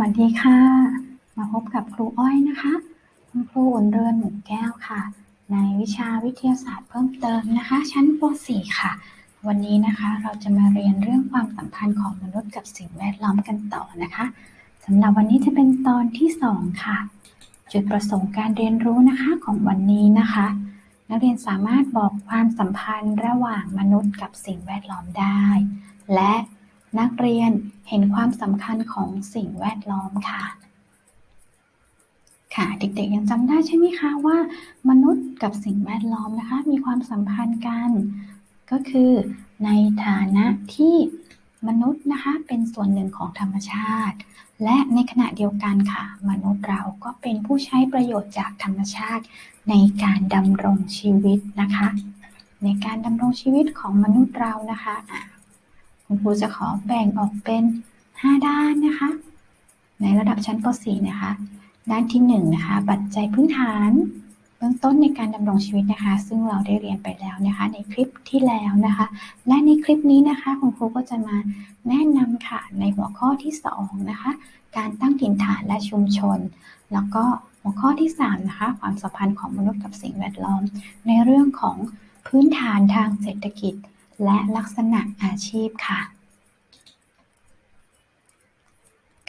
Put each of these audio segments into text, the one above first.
วัสดีค่ะ มาพบกับครูอ้อยนะคะ คุณครูอุ่นเรือนหมู่แก้วค่ะ ในวิชาวิทยาศาสตร์เพิ่มเติมนะคะ ชั้นป .4 ค่ะ วันนี้นะคะเราจะมาเรียนเรื่องความสัมพันธ์ของมนุษย์กับสิ่งแวดล้อมกันต่อนะคะสำหรับวันนี้จะเป็นตอนที่ 2 ค่ะ จุดประสงค์การเรียนรู้นะคะของวันนี้นะคะ นักเรียนสามารถบอกความสัมพันธ์ระหว่างมนุษย์กับสิ่งแวดล้อมได้ และ นักเรียนเห็นความสำคัญของสิ่งแวดล้อมค่ะ ค่ะเด็กๆยังจำได้ใช่ไหมคะว่า มนุษย์กับสิ่งแวดล้อมนะคะ มีความสัมพันธ์กัน ก็คือในฐานะที่มนุษย์นะคะเป็นส่วนหนึ่งของธรรมชาติ และในขณะเดียวกันค่ะ มนุษย์เราก็เป็นผู้ใช้ประโยชน์จากธรรมชาติ ในการดำรงชีวิตนะคะ ในการดำรงชีวิตของมนุษย์เรานะคะ คุณครูจะขอแบ่งออกเป็น 5 ด้านนะคะ ในระดับชั้นป .4 นะคะ ด้านที่1นนะคะ ปัจจัยพื้นฐานเบื้องต้นในการดำรงชีวิตนะคะ ซึ่งเราได้เรียนไปแล้วนะคะ ในคลิปที่แล้วนะคะ และในคลิปนี้นะคะคุณครูก็จะมาแนะนำค่ะในหัวข้อที่2นะคะ การตั้งถิ่นฐานและชุมชน แล้วก็หัวข้อที่3นะคะ ความสัมพันธ์ของมนุษย์กับสิ่งแวดล้อม ในเรื่องของพื้นฐานทางเศรษฐกิจ และลักษณะอาชีพค่ะ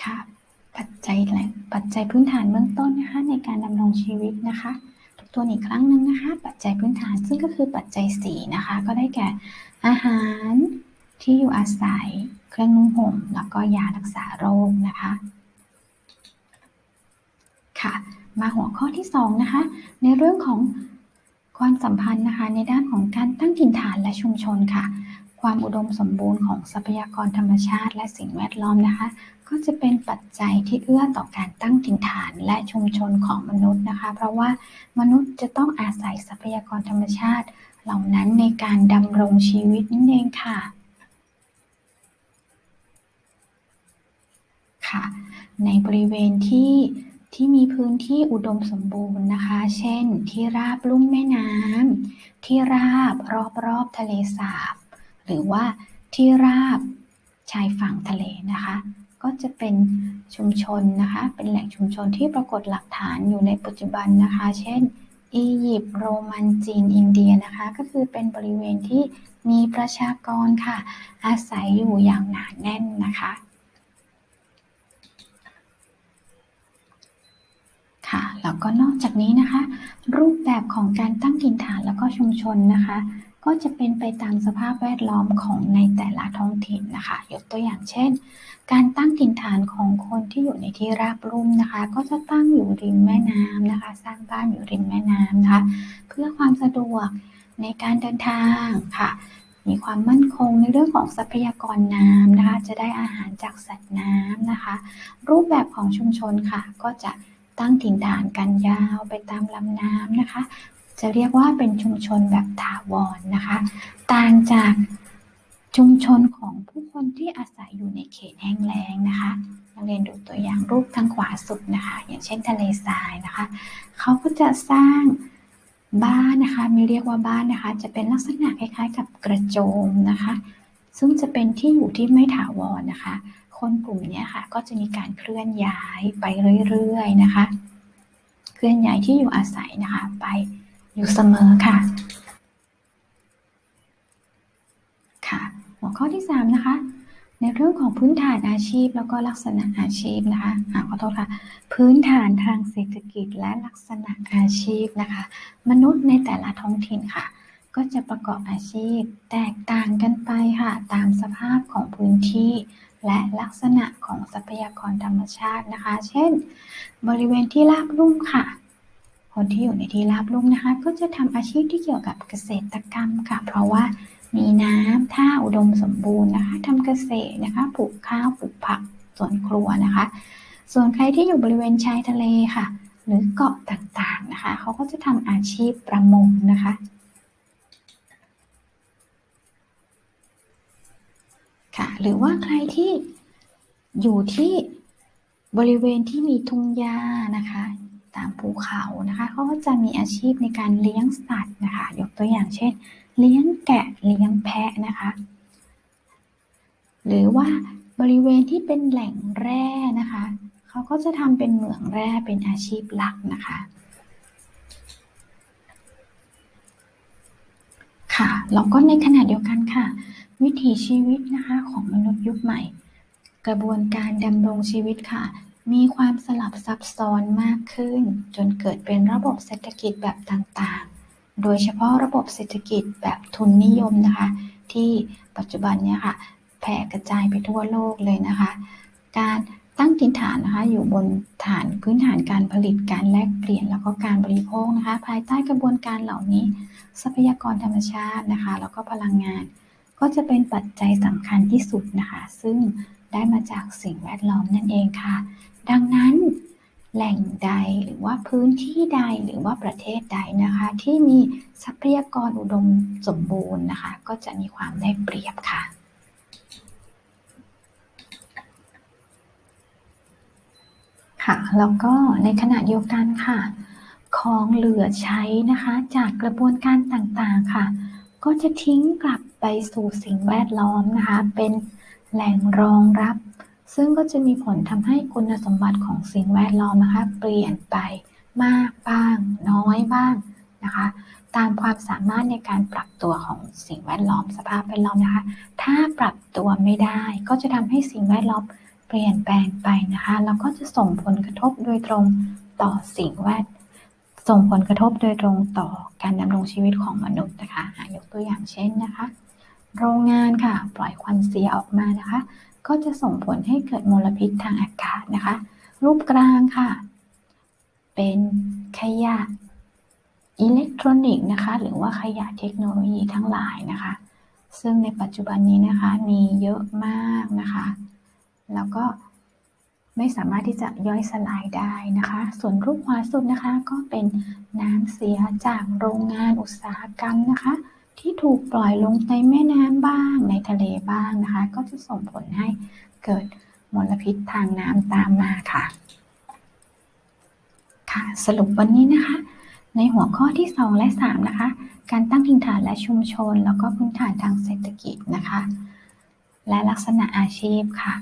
ค่ะ ปัจจัยแหล่งปัจจัยพื้นฐานเบื้องต้นนะคะในการดำรงชีวิตนะคะทบทวนอีกครั้งหนึ่งนะคะ ปัจจัยพื้นฐานซึ่งก็คือปัจจัย4นะคะ ก็ได้แก่อาหารที่อยู่อาศัย เครื่องนุ่งห่ม แล้วก็ยารักษาโรคนะคะ ค่ะ มาหัวข้อที่2นะคะ ในเรื่องของ ความสัมพันธ์นะคะในด้านของการตั้งถิ่นฐานและชุมชนค่ะ ความอุดมสมบูรณ์ของทรัพยากรธรรมชาติ และสิ่งแวดล้อมนะคะ ก็จะเป็นปัจจัยที่เอื้อต่อการตั้งถิ่นฐานและชุมชนของมนุษย์นะคะ เพราะว่ามนุษย์จะต้องอาศัยทรัพยากรธรรมชาติ เหล่านั้นในการดำรงชีวิตนั่นเองค่ะค่ะ ในบริเวณที่ ที่มีพื้นที่อุดมสมบูรณ์นะคะ เช่น ที่ราบลุ่มแม่น้ำ ที่ราบรอบรอบทะเลสาบ หรือว่าที่ราบชายฝั่งทะเลนะคะ ก็จะเป็นชุมชนนะคะ เป็นแหล่งชุมชนที่ปรากฏหลักฐานอยู่ในปัจจุบันนะคะ เช่น อียิปต์ โรมัน จีน อินเดียนะคะ ก็คือเป็นบริเวณที่มีประชากรค่ะ อาศัยอยู่อย่างหนาแน่นนะคะ ค่ะแล้วก็นอกจากนี้นะคะ รูปแบบของการตั้งถิ่นฐานแล้วก็ชุมชนนะคะ ก็จะเป็นไปตามสภาพแวดล้อมของในแต่ละท้องถิ่นนะคะ ยกตัวอย่างเช่น การตั้งถิ่นฐานของคนที่อยู่ในที่ราบลุ่มนะคะ ก็จะตั้งอยู่ริมแม่น้ำนะคะ สร้างบ้านอยู่ริมแม่น้ำนะคะเพื่อความสะดวกในการเดินทางค่ะ มีความมั่นคงในเรื่องของทรัพยากรน้ำนะคะ จะได้อาหารจากสัตว์น้ำนะคะ รูปแบบของชุมชนค่ะก็จะ ตั้งถิ่นฐานกันยาวไปตามลำน้ำนะคะ จะเรียกว่าเป็นชุมชนแบบถาวรนะคะ ต่างจากชุมชนของผู้คนที่อาศัยอยู่ในเขตแห้งแล้งนะคะนักเรียนดูตัวอย่างรูปทางขวาสุดนะคะ อย่างเช่นทะเลทรายนะคะ เขาก็จะสร้างบ้านนะคะม่เรียกว่าบ้านนะคะ จะเป็นลักษณะคล้ายๆ กับกระโจมนะคะ ซึ่งจะเป็นที่อยู่ที่ไม่ถาวรนะคะ คนกลุ่มนี้ค่ะ ก็จะมีการเคลื่อนย้ายไปเรื่อยๆนะคะ เคลื่อนย้ายที่อยู่อาศัยนะคะ ไปอยู่เสมอค่ะ ค่ะ หัวข้อที่3นะคะ ในเรื่องของพื้นฐานอาชีพแล้วก็ลักษณะอาชีพนะคะอ่าขอโทษค่ะ พื้นฐานทางเศรษฐกิจและลักษณะอาชีพนะคะ มนุษย์ในแต่ละท้องถิ่นค่ะก็จะประกอบอาชีพแตกต่างกันไปค่ะ ตามสภาพของพื้นที่ และลักษณะของทรัพยากรธรรมชาตินะคะ เช่น บริเวณที่ราบลุ่มค่ะ คนที่อยู่ในที่ราบลุ่มนะคะ ก็จะทำอาชีพที่เกี่ยวกับเกษตรกรรมค่ะ เพราะว่ามีน้ำท่าอุดมสมบูรณ์นะคะทำเกษตรนะคะ ปลูกข้าวปลูกผักสวนครัวนะคะ ส่วนใครที่อยู่บริเวณชายทะเลค่ะ หรือเกาะต่างๆนะคะ เขาก็จะทำอาชีพประมงนะคะ ค่ะ หรือว่าใครที่อยู่ที่บริเวณที่มีทุ่งหญ้านะคะ ตามภูเขานะคะเขาก็จะมีอาชีพในการเลี้ยงสัตว์นะคะ ยกตัวอย่างเช่น เลี้ยงแกะเลี้ยงแพะนะคะ หรือว่าบริเวณที่เป็นแหล่งแร่นะคะเขาก็จะทำเป็นเหมืองแร่เป็นอาชีพหลักนะคะค่ะแล้วก็ในขณะเดียวกันค่ะ วิถีชีวิตนะคะของมนุษย์ยุคใหม่ กระบวนการดำรงชีวิตค่ะ มีความสลับซับซ้อนมากขึ้น จนเกิดเป็นระบบเศรษฐกิจแบบต่างๆ โดยเฉพาะระบบเศรษฐกิจแบบทุนนิยมนะคะ ที่ปัจจุบันเนี่ยค่ะแผ่กระจายไปทั่วโลกเลยนะคะ การตั้งถิ่นฐานนะคะอยู่บนฐานพื้นฐานการผลิตการแลกเปลี่ยนแล้วก็การบริโภคนะคะ ภายใต้กระบวนการเหล่านี้ ทรัพยากรธรรมชาตินะคะ แล้วก็พลังงาน ก็จะเป็นปัจจัยสำคัญที่สุดนะคะ ซึ่งได้มาจากสิ่งแวดล้อมนั่นเองค่ะ ดังนั้นแหล่งใดหรือว่าพื้นที่ใดหรือว่าประเทศใดนะคะ ที่มีทรัพยากรอุดมสมบูรณ์นะคะ ก็จะมีความได้เปรียบค่ะ ค่ะ แล้วก็ในขณะเดียวกันค่ะ ของเหลือใช้นะคะ จากกระบวนการต่างๆค่ะ ก็จะทิ้งกลับ ไปสู่สิ่งแวดล้อมนะคะเป็นแหล่งรองรับ ซึ่งก็จะมีผลทำให้คุณสมบัติของสิ่งแวดล้อมนะคะเปลี่ยนไปมากบ้าง น้อยบ้างนะคะ ตามความสามารถในการปรับตัวของสิ่งแวดล้อมสภาพแวดล้อมนะคะ ถ้าปรับตัวไม่ได้ก็จะทำให้สิ่งแวดล้อมเปลี่ยนแปลงไปนะคะแล้วก็จะส่งผลกระทบโดยตรงต่อสิ่งแวดส่งผลกระทบโดยตรงต่อการดำรงชีวิตของมนุษย์นะคะอะยกตัวอย่างเช่นนะคะ โรงงานค่ะ ปล่อยควันเสียออกมานะคะ ก็จะส่งผลให้เกิดมลพิษทางอากาศนะคะ รูปกลางค่ะ เป็นขยะอิเล็กทรอนิกส์นะคะ หรือว่าขยะเทคโนโลยีทั้งหลายนะคะ ซึ่งในปัจจุบันนี้นะคะมีเยอะมากนะคะ แล้วก็ไม่สามารถที่จะย่อยสลายได้นะคะ ส่วนรูปขวาสุดนะคะก็เป็นน้ำเสียจากโรงงานอุตสาหกรรมนะคะ ที่ถูกปล่อยลงในแม่น้ำบ้างในทะเลบ้างนะคะ ก็จะส่งผลให้เกิดมลพิษทางน้ำตามมาค่ะ ค่ะ สรุปวันนี้นะคะ ในหัวข้อที่ 2 และ 3 นะคะ การตั้งถิ่นฐานและชุมชน แล้วก็พื้นฐานทางเศรษฐกิจนะคะ และลักษณะอาชีพค่ะ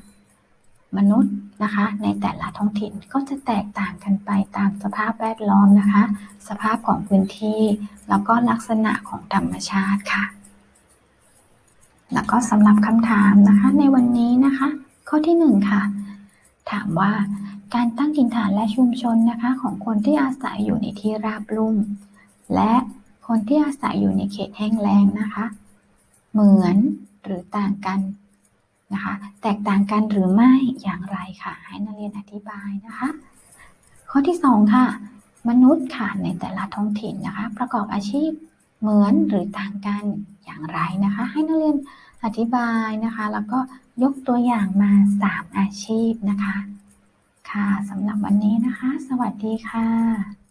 มนุษย์นะคะ ในแต่ละท้องถิ่นก็จะแตกต่างกันไปตามสภาพแวดล้อมนะคะ สภาพของพื้นที่ แล้วก็ลักษณะของธรรมชาติค่ะ แล้วก็สำหรับคำถามนะคะในวันนี้นะคะ ข้อที่1ค่ะถามว่าการตั้งถิ่นฐานและชุมชนนะคะ ของคนที่อาศัยอยู่ในที่ราบลุ่ม และคนที่อาศัยอยู่ในเขตแห้งแล้งนะคะ เหมือนหรือต่างกัน นะคะ แตกต่างกันหรือไม่อย่างไรค่ะ ให้นักเรียนอธิบายนะคะ ข้อที่ 2 ค่ะ มนุษย์ค่ะในแต่ละท้องถิ่นนะคะ ประกอบอาชีพเหมือนหรือต่างกันอย่างไรนะคะ ให้นักเรียนอธิบายนะคะ แล้วก็ยกตัวอย่างมา 3 อาชีพนะคะ ค่ะสำหรับวันนี้นะคะ สวัสดีค่ะ